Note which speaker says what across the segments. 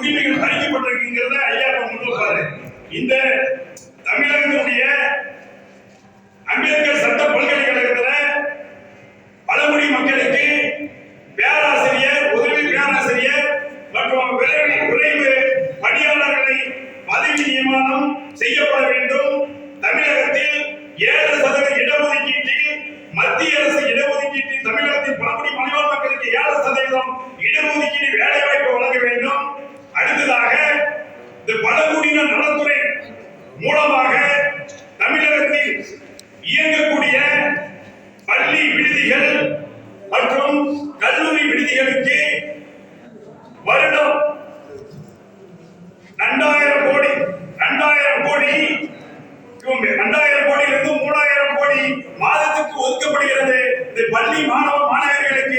Speaker 1: உரிமைகள் பறிக்கப்பட்டிருக்குங்கிறத ஐயா இப்ப இந்த தமிழகத்தினுடைய அம்பேத்கர் சட்ட பல்கலைக்கழகத்துல பழமொழி மக்களுக்கு பேராசிரியர் உதவி பேராசிரியர் மற்றும் விரைவு பணியாளர்களை பதவி நியமனம் செய்யப்பட வேண்டும். தமிழகத்தில் ஏழு சதவீத இடஒதுக்கீட்டில் மத்திய அரசு இடஒதுக்கீட்டில் தமிழகத்தின் பழங்குடி மலைவாழ் மக்களுக்கு ஏழு சதவீதம் இடஒதுக்கீடு வேலை அடுத்ததாக இந்த பழங்குடியின நலத்துறை மூலமாக தமிழகத்தில் இயங்கக்கூடிய பள்ளி விடுதிகள் மற்றும் கல்லூரி விடுதிகளுக்கு வருடம் ரெண்டாயிரம் கோடி ரெண்டாயிரம் கோடி ரெண்டாயிரம் கோடியிலிருந்து மூணாயிரம் கோடி மாதத்துக்கு ஒதுக்கப்படுகிறது. இந்த பள்ளி மாணவ மாணவர்களுக்கு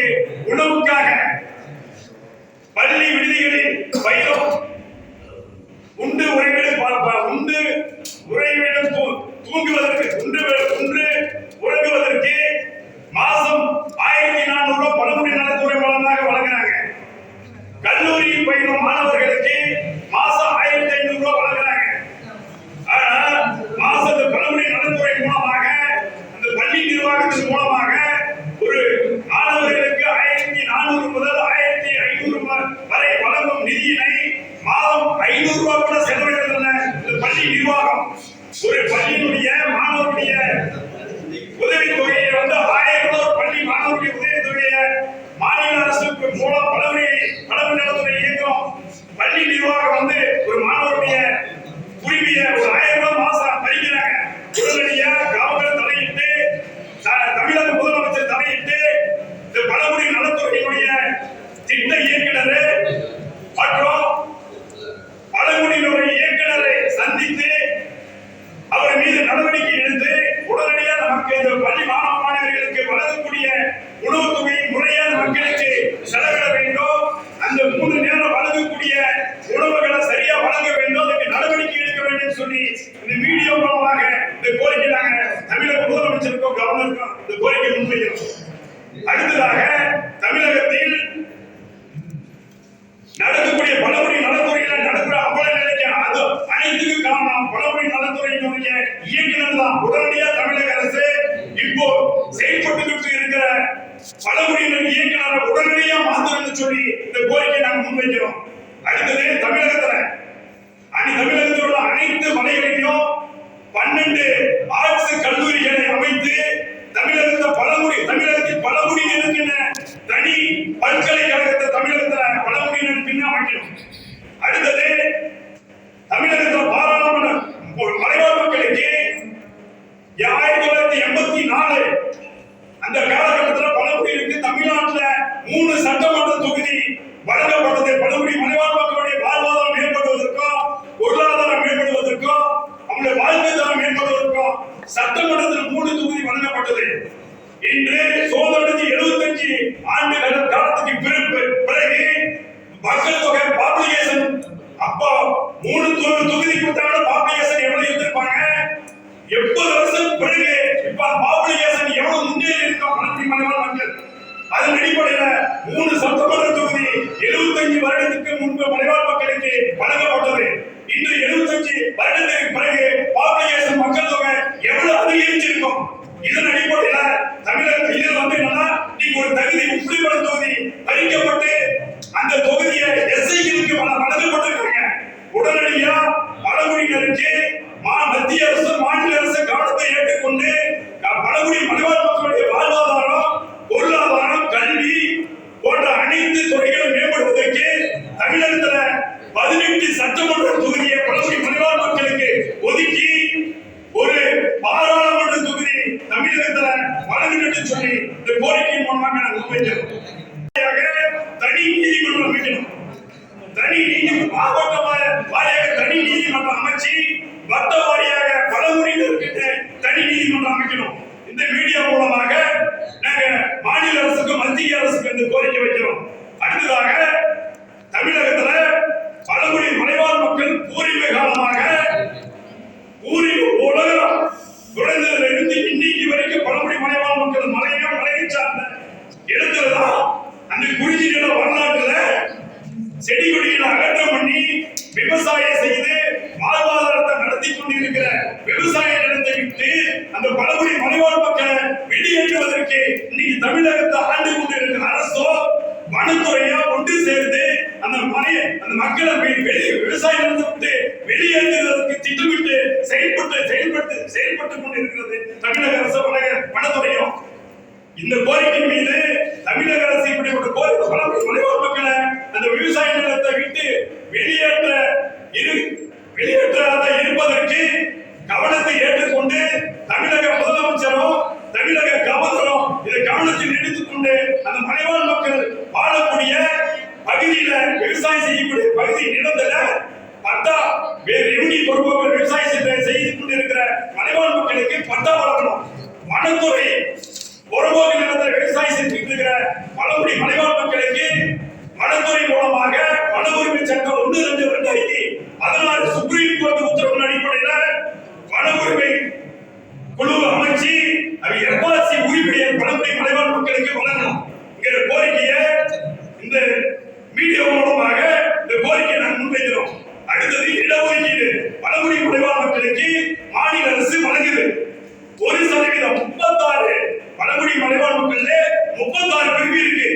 Speaker 1: அதற்கான இந்த கோரிக்கை முன்வைக்கிறோம் அடுத்ததாக வருடத்திற்கு முன்பு மலைவாழ் மக்களுக்கு வழங்கப்பட்டது. இன்று எழுபத்தஞ்சு வருடத்திற்கு பிறகு பாப்புலேஷன் மக்கள் தொகை எவ்வளவு அதிகரிச்சிருக்கும்? இதன் அடிப்படையில தமிழக இதில் வந்து என்னன்னா நீங்க ஒரு தகுதி உப்புடிப்பட தொகுதி பறிக்கப்பட்டு அந்த தொகுதியை எஸ்ஐகளுக்கு வழங்கப்பட்டிருக்காங்க. உடனடியா பழங்குடியினருக்கு மத்திய அரசு மாநில அரசு கவனத்தை ஏற்றுக்கொண்டு பழங்குடி மனிதவாழ் மக்களுடைய வாழ்வாதாரம் பொருளாதாரம் கல்வி போன்ற அனைத்து துறைகள் தமிழகத்துல பதினெட்டு சட்டமன்ற தொகுதியை பழங்குடி மலைவாழ் மக்களுக்கு ஒதுக்கி ஒரு பாராளுமன்ற தொகுதி தமிழகத்துல வழங்குன்னு சொல்லி இந்த கோரிக்கையின் மூலமாக நாங்கள் முன்வைக்கிறோம் வெளியேற்றுவதற்கு இன்னைக்கு தமிழகத்தை ஆண்டு கொண்டிருக்கிற அரசோ வனத்துறையா ஒன்று சேர்ந்து அந்த மலையை அந்த மக்களை வெளியே விவசாயம் விட்டு வெளியேற்றுவதற்கு திட்டமிட்டு செயல்பட்டு செயல்பட்டு செயல்பட்டு கொண்டிருக்கிறது தமிழக அரசு வன வனத்துறையும் இந்த கோரிக்கை மீது தமிழக அரசு இப்படிப்பட்ட கோரிக்கை பல மலைவாழ் மக்களை அந்த விவசாய நிலத்தை விட்டு வெளியேற்ற இரு வெளியேற்றாத இருப்பதற்கு கவனத்தை ஏற்றுக்கொண்டு தமிழக முதலமைச்சரும் தமிழக கவர்னரும் இதை கவனத்தில் எடுத்துக்கொண்டு அந்த மலைவாழ் மக்கள் வாழக்கூடிய பகுதியில விவசாயம் செய்யக்கூடிய பகுதி நிலத்துல பட்டா வேறு ரெவன்யூ பொறுப்புகள் விவசாயம் செய்து- செய்து கொண்டிருக்கிற மலைவாழ் மக்களுக்கு பட்டா வழங்கணும் வனத்துறை புறம்போக்கு நிலத்தில் விவசாயம் செஞ்சுட்டு இருக்கிற பழங்குடி மலைவாழ் மக்களுக்கு வனத்துறை மூலமாக வன உரிமை சட்டம் ஒன்று ரெண்டு ரெண்டாயிரத்தி பதினாறு சுப்ரீம் கோர்ட் உத்தரவின் அடிப்படையில வன குழு அமைச்சு அவை எம்பாசி உரிமையை பணத்தை மலைவாழ் மக்களுக்கு வழங்கணும் கோரிக்கையை இந்த மீடியா மூலமாக இந்த கோரிக்கையை நாங்கள் முன்வைக்கிறோம் அடுத்தது இடஒதுக்கீடு பழங்குடி மலைவாழ் மக்களுக்கு மாநில அரசு வழங்குது ஒரு சதவீதம் முப்பத்தாறு பழங்குடி மலைவாழ் மக்கள்ல முப்பத்தாறு பிரிவு இருக்கு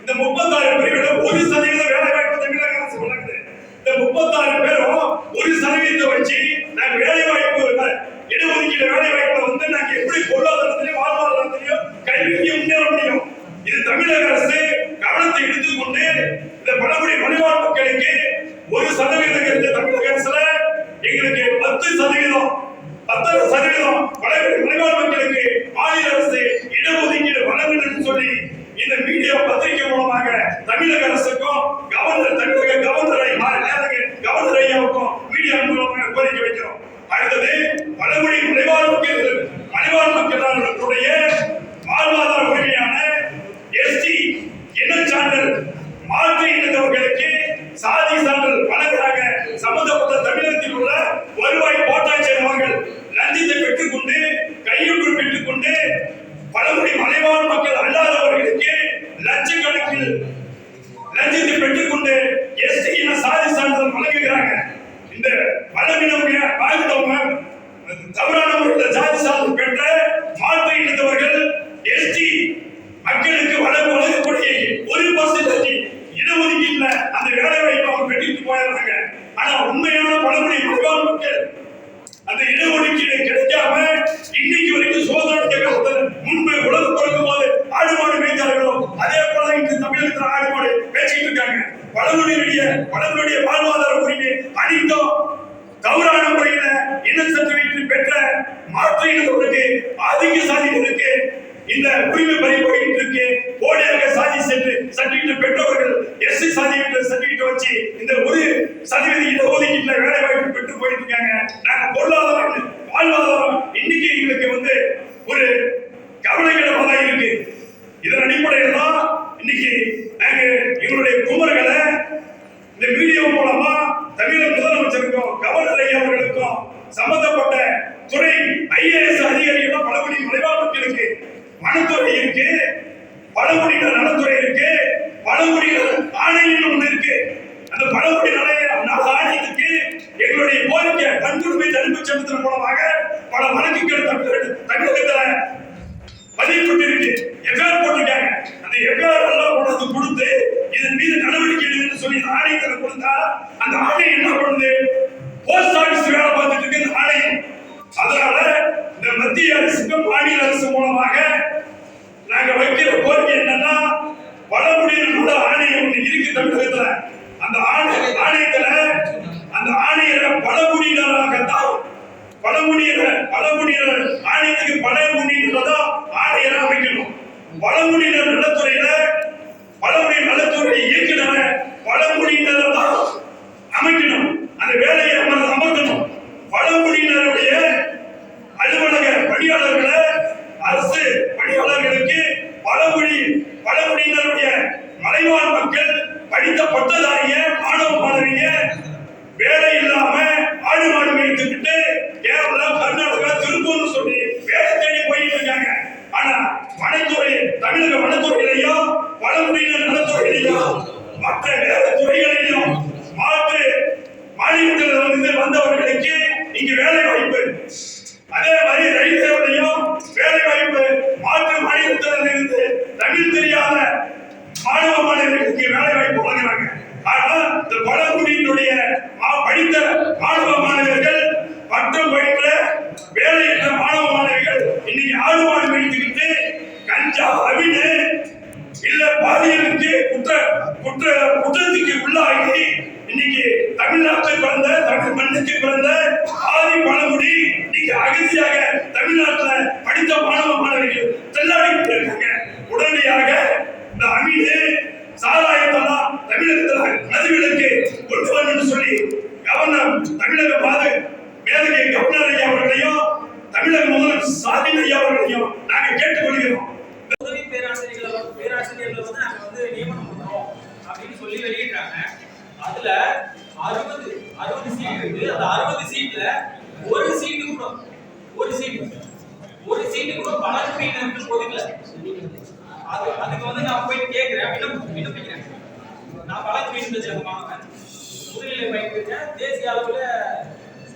Speaker 1: இந்த முப்பத்தாறு பிரிவுல ஒரு சதவீதம் வேலை வாய்ப்பு தமிழக அரசு வழங்குது இந்த முப்பத்தாறு பேரும் ஒரு சதவீதத்தை வச்சு நாங்க வேலை வாய்ப்பு இடஒதுக்கீடு வேலை வாய்ப்பை வந்து நாங்க எப்படி பொருளாதாரத்திலையும் வாழ்வாதாரத்திலையும் கல்வியும் முன்னேற முடியும் இது தமிழக அரசு கவனத்தை எடுத்துக்கொண்டு இந்த பழங்குடி மலைவாழ் மக்களுக்கு ஒரு சதவீதம் இருந்த தமிழக அரசுல எங்களுக்கு பத்து சதவீதம் பத்தரை சதவீதம் பழங்குடி மலைவாழ் மக்களுக்கு மாநில அரசு இடஒதுக்கீடு வழங்கணும்னு சொல்லி இந்த மீடியா பத்திரிகை மூலமாக தமிழக அரசுக்கும் கவர்னர் தமிழக கவர்னரை கவர்னர் ஐயாவுக்கும் மீடியா மூலமாக கோரிக்கை வைக்கிறோம் அடுத்தது பழங்குடி மலைவாழ் மக்கள் மலைவாழ் மக்களுடைய வாழ்வாதார உரிமையான எஸ்டி இனச்சான்றல் மாற்று இனத்தவர்களுக்கு சாதி சான்றல் வழங்குறாங்க சம்பந்தப்பட்ட தமிழகத்தில் உள்ள வருவாய் கோட்டாட்சியர் அவர்கள் லஞ்சத்தை பெற்றுக்கொண்டு கையொன்று பெற்றுக்கொண்டு பழங்குடி மலைவாழ் மக்கள் அல்லாதவர்களுக்கு லட்சக்கணக்கில் லஞ்சத்தை பெற்றுக்கொண்டு எஸ்டி இன சாதி சான்றிதழ் வழங்குகிறாங்க இந்த வழங்கினவங்க வாழ்ந்தவங்க தவறான முறையில் ஜாதி சான்று பெற்ற மாற்று இனத்தவர்கள் எஸ்டி மக்களுக்கு வழங்க வழங்கக்கூடிய ஒரு பர்சன்டேஜ் இடஒதுக்கீட்டுல அந்த வேலை வாய்ப்பை அவங்க பெற்றுட்டு போயிடுறாங்க ஆனா உண்மையான பழங்குடி மலைவாழ் மக்கள் அந்த இடஒதுக்கீடு கிடைக்காம இன்னைக்கு வரைக்கும் சோதனை காலத்துல முன்பு உலகம் பிறக்கும் போது ஆடு மாடு மேய்ச்சார்களோ அதே போல இன்று தமிழகத்தில் பேசிட்டு இருக்காங்க. பழங்குடியுடைய பழங்குடிய வாழ்வாதார உரிமை அனைத்தும் தவறான முறையில இன சர்டிபிகேட் பெற்ற மாற்று இனத்தவர்களுக்கு அதிக சாதிகளுக்கு இந்த உரிமை பறி போயிட்டு இருக்கு. போலியாக சாதி சென்று சர்டிபிகேட் பெற்றவர்கள் எஸ்சி சர்டிபிகேட் சர்டிபிகேட் வச்சு இந்த ஒரு சதவீத இடஒதுக்கீட்டுல வேலை வாய்ப்பு பெற்று போயிட்டு இருக்காங்க. நாங்க பொருளாதாரம் வாழ்வாதாரம் இன்னைக்கு எங்களுக்கு வந்து ஒரு கவலைக்கிடமா தான் இருக்கு இதன் அடிப்படையில் தான் இன்னைக்கு நாங்க எங்களுடைய குமர்களை இந்த வீடியோ மூலமா தமிழக முதலமைச்சருக்கும் கவர்னர் ஐயா அவர்களுக்கும் சம்பந்தப்பட்ட துறை ஐஏஎஸ் அதிகாரிகளும் பழங்குடி மலைவாழ்வுக்கு இருக்கு வனத்துறை இருக்கு. பழங்குடியினர் நலத்துறை இருக்கு. பழங்குடியினர் ஆணையம் ஒண்ணு இருக்கு. அந்த பழங்குடி நல ஆணையத்துக்கு எங்களுடைய கோரிக்கை கண்குடுமை தடுப்பு சட்டத்தின் மூலமாக பல வழக்குகள் தமிழகத்தில் தமிழகத்துல பதிவு இருக்கு எஃப்ஐஆர் போட்டிருக்காங்க. அந்த எஃப்ஐஆர் எல்லாம் இதன் மீது நடவடிக்கை எடுங்கன்னு சொல்லி ஆணையத்தில் கொடுத்தா அந்த ஆணையம் என்ன பண்ணுது? போஸ்ட் ஆபீஸ் வேலை பார்த்துட்டு இருக்கு இந்த ஆணையம் அதனால இந்த மத்திய அரசுக்கும் மாநில அரசு மூலமாக நாங்க வைக்கிற கோரிக்கை என்னன்னா கூட ஆணையம் ஒண்ணு இருக்கு தமிழகத்துல. அந்த ஆணை ஆணையத்துல அந்த ஆணையரை பழங்குடியினராகத்தான் பழங்குடியினர் பழங்குடியினர் ஆணையத்துக்கு பழங்குடியினர் தான் ஆணையரை அமைக்கணும். பழங்குடியினர் கொண்டு சொல்லி கவர்னர் தமிழக பாது மேலகை கவர்னர் ஐயா அவர்களையும் தமிழக முதல்வர் சாதின் ஐயா அவர்களையும் நாங்க கேட்டுக்கொள்கிறோம்.
Speaker 2: உதவி பேராசிரியர்களை வந்து- பேராசிரியர்களை வந்து நாங்க வந்து நியமனம் பண்றோம் அப்படின்னு சொல்லி வெளியிட்டாங்க அதுல அறுபது அறுபது சீட் இருக்கு. அந்த அறுபது சீட்ல ஒரு சீட்டு கூட ஒரு சீட்டு ஒரு சீட்டு கூட பழங்குடியினருக்கு ஒதுக்கல அது அதுக்கு வந்து நான் போய் கேட்கிறேன் விண்ணப்பிக்கிறேன். நான் பழங்குடியினர் சேர்ந்த மாணவன் முதுநிலை பயன்படுத்த தேசிய அளவில்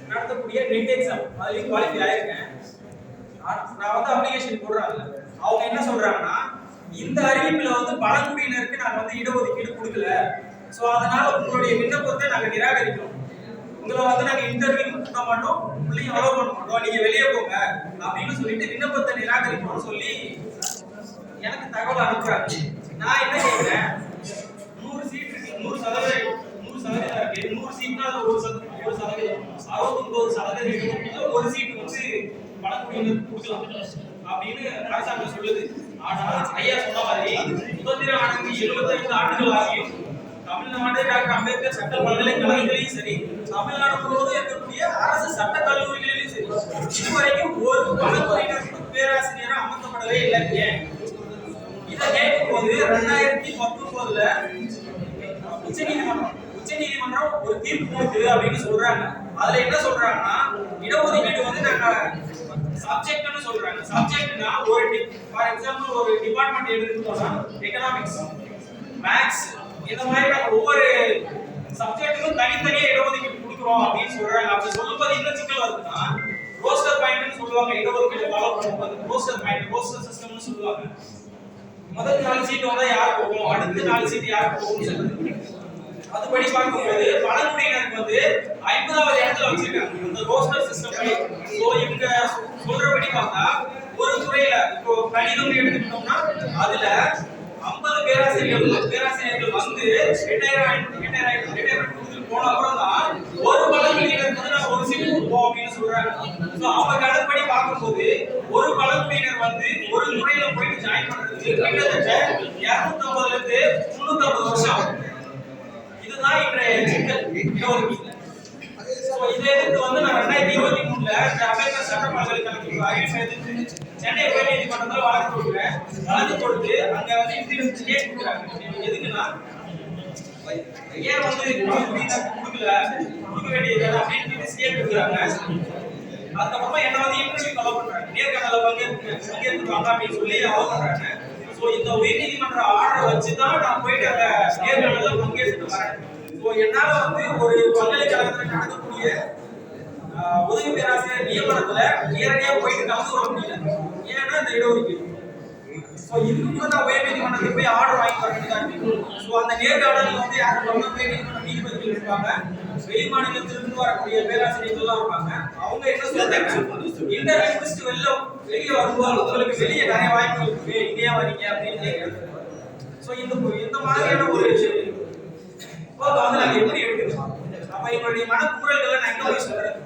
Speaker 2: நடத்தக்கூடிய நெட் எக்ஸாம் அதுலேயும் குவாலிஃபை ஆயிருக்கேன். நான் வந்து அப்ளிகேஷன் போடுறாங்கல்ல. அவங்க என்ன சொல்றாங்கன்னா இந்த அறிவிப்பில் வந்து பழங்குடியினருக்கு நாங்கள் வந்து இடஒதுக்கீடு கொடுக்கல. ஸோ அதனால உங்களுடைய விண்ணப்பத்தை நாங்கள் நிராகரிக்கிறோம். உங்களை வந்து நாங்கள் இன்டர்வியூ கொடுக்க மாட்டோம். உங்களையும் அலோவ் பண்ண மாட்டோம். நீங்கள் வெளியே போங்க. அப்படின்னு சொல்லிட்டு விண்ணப்பத்தை நிராகரிக்கணும்னு சொல்லி எனக்கு தகவல் அனுப்புறாங்க. நான் என்ன கேட்குறேன் நூறு சீட் இருக்கு நூறு சதவீதம் நூறு சதவீதம் இருக்கு நூறு சீட்னா அது ஒரு சத- ஒரு சதவீதம் அறுபத்தொன்பது சதவீதம் இடத்துல ஒரு சீட் வந்து பழங்குடியினர் கொடுக்கலாம் அப்படின்னு அரசாங்கம் சொல்லுது. ஆனா ஐயா சொன்ன மாதிரி சுதந்திரம் அடைந்து எழுபத்தைந்து ஆண்டுகள் ஆகியும் தமிழ்நாடு டாக்டர் அம்பேத்கர் சட்ட பல்கலைக்கழகத்திலையும் சரி தமிழ்நாடு முழுவதும் இருக்கக்கூடிய அரசு சட்ட கல்லூரிகளிலும் சரி இதுவரைக்கும் ஒரு பழங்குடியினருக்கு பேராசிரியரா அமர்த்தப்படவே இல்லை. ஏன்? இதை கேட்கும்போது ரெண்டாயிரத்தி பத்தொன்பதுல உச்சநீதிமன்றம் உச்சநீதிமன்றம் ஒரு தீர்ப்பு கொடுக்குது அப்படின்னு சொல்றாங்க. அதுல என்ன சொல்றாங்கன்னா இடஒதுக்கீடு வந்து நாங்க சப்ஜெக்ட்னு சொல்றாங்க. சப்ஜெக்ட்னா ஒரு ஃபார் எக்ஸாம்பிள் ஒரு டிபார்ட்மெண்ட் எடுத்துக்கிட்டோம்னா எக்கனாமிக்ஸ் மேக்ஸ் இந்த மாதிரி ஒவ்வொரு சப்ஜெக்ட்டுக்கும் தனித்தனியாக இடஒதுக்கீடு கொடுக்குறோம் அப்படின்னு சொல்றாங்க. அப்படி சொல்லும்போது இன்னும் சிக்கல் வருதுன்னா ரோஸ்டர் பாயிண்ட்னு சொல்லுவாங்க. இடஒதுக்கீடு ஃபாலோ பண்ணும்போது ரோஸ்டர் பாயிண்ட் ரோஸ்டர் சிஸ்டம்னு சொல்லுவாங்க. முதல் நாலு சீட் வந்தா யார் போகும்? அடுத்த நாலு சீட் யார் போகும்னு சொல்லுவாங்க அதுபடி பார்க்கும்போது பழங்குடியினருக்கு வந்து ஐம்பதாவது இடத்துல வச்சிருக்காங்க. இந்த ரோஸ்டர் சிஸ்டம் படி. ஸோ இவங்க சொல்றபடி பார்த்தா ஒரு துறையில இப்போ கணிதம் எடுத்துக்கிட்டோம்னா அதுல ஐம்பது பேராசிரியர்கள் பேராசிரியர்கள் வந்து ரிட்டையர் ரிட்டையர் ரிட்டையர்மெண்ட் கொடுத்துட்டு போன அப்புறம் தான் ஒரு பழங்குடியினருக்கு வந்து நான் ஒரு சீட் கொடுப்போம் அப்படின்னு சொல்றாங்க. ஸோ அவங்க கணக்குப்படி பார்க்கும்போது ஒரு பழங்குடியினர் வந்து ஒரு துறையில போயிட்டு ஜாயின் பண்றதுக்கு கிட்டத்தட்ட இருநூத்தி இருந்து முன்னூத்தி வருஷம் ஆகும் இதுதான் இன்றைய சிக்கல் ஸோ இதை எதிர்த்து வந்து நான் ரெண்டாயிரத்தி இருபத்தி மூணுல இந்த அம்பேத்கர் சட்ட பல்கலைக்கழகத்துக்கு அறிவிப்பை எதிர்த்து சென்னை உயர்நீதிமன்றத்தில் வழக்கு கொடுக்குறேன் வழக்கு கொடுத்து அங்கே வந்து இன்சூரன்ஸ் ஸ்டேட் கொடுக்குறாங்க எதுக்குன்னா ஏன் வந்து கொடுக்கல கொடுக்க வேண்டியது அப்படின்னு ஸ்டேட் கொடுக்குறாங்க அதுக்கப்புறமா என்ன வந்து இன்டர்வியூ கலவு பண்றாங்க நேர்காணல பங்கேற்க பங்கேற்றுவாங்க அப்படின்னு சொல்லி அவங்க பண்றாங்க ஸோ இந்த உயர்நீதிமன்ற ஆர்டரை வச்சு தான் நான் போயிட்டு அந்த நேர்காணல பங்கேற்றுட்டு வரேன். ஸோ என்னால வந்து ஒரு பல்கலைக்கழகத்தில் நடக்கக்கூடிய ஆஹ், உதவி பேராசிரியர் நியமனத்துல நேரடியா போயிட்டு கலந்து கொள்ள முடியல. ஏன்னா இந்த இடஒதுக்கீடு. ஸோ இதுக்கு கூட நான் உயர்நீதிமன்றத்துக்கு போய் ஆர்டர் வாங்கி வர வேண்டியதா இருக்கு. ஸோ அந்த நேர்காணல் வந்து யாரும் நம்ம உயர்நீதிமன்ற நீதிபதிகள் இருப்பாங்க. வெளி மாநிலத்திலிருந்து வரக்கூடிய பேராசிரியர்கள்லாம் இருப்பாங்க. அவங்க என்ன சொல்றாங்க? இந்த லிஸ்ட் வெளில வெளியே வரும்போது உங்களுக்கு வெளியே நிறைய வாய்ப்புகள் இருக்கு. இங்கே வரீங்க அப்படின்னு கேட்கறது ஸோ இந்த இந்த மாதிரியான ஒரு வந்து நாங்க எப்படி எடுக்கிறோம் அப்ப எங்களுடைய மனக்குமுறல்களை நான் எங்க போய் சொல்றேன்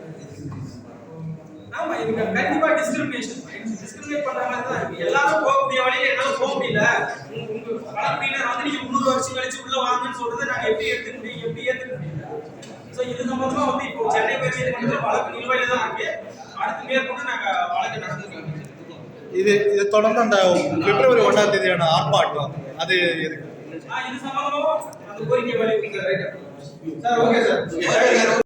Speaker 2: ஆமா இவங்க கண்டிப்பா டிஸ்கிரிமினேஷன் டிஸ்கிரிமினேட் பண்ற மாதிரி தான் இருக்கு. எல்லாரும் போகக்கூடிய வழியில என்னால போக முடியல. உங்க உங்க பழங்குடியினர் வந்து நீங்க முந்நூறு வருஷம் கழிச்சு உள்ள வாங்கன்னு சொல்றதை நாங்க எப்படி எடுத்துக்க முடியும்? எப்படி ஏத்துக்க முடியும்? சோ இது சம்பந்தமா வந்து இப்போ சென்னை உயர்நீதிமன்றத்தில் வழக்கு நிலுவையில தான் இருக்கு. அடுத்து மேற்கொண்டு நாங்க வழக்கு நடந்துக்கலாம்
Speaker 3: இது இது தொடர்ந்து அந்த பிப்ரவரி ஒன்றாம் தேதியான ஆர்ப்பாட்டம் அது எதுக்கு?
Speaker 2: இது சம்பந்தமா அந்த கோரிக்கை வலியுறுத்தி
Speaker 3: சார் ஓகே சார்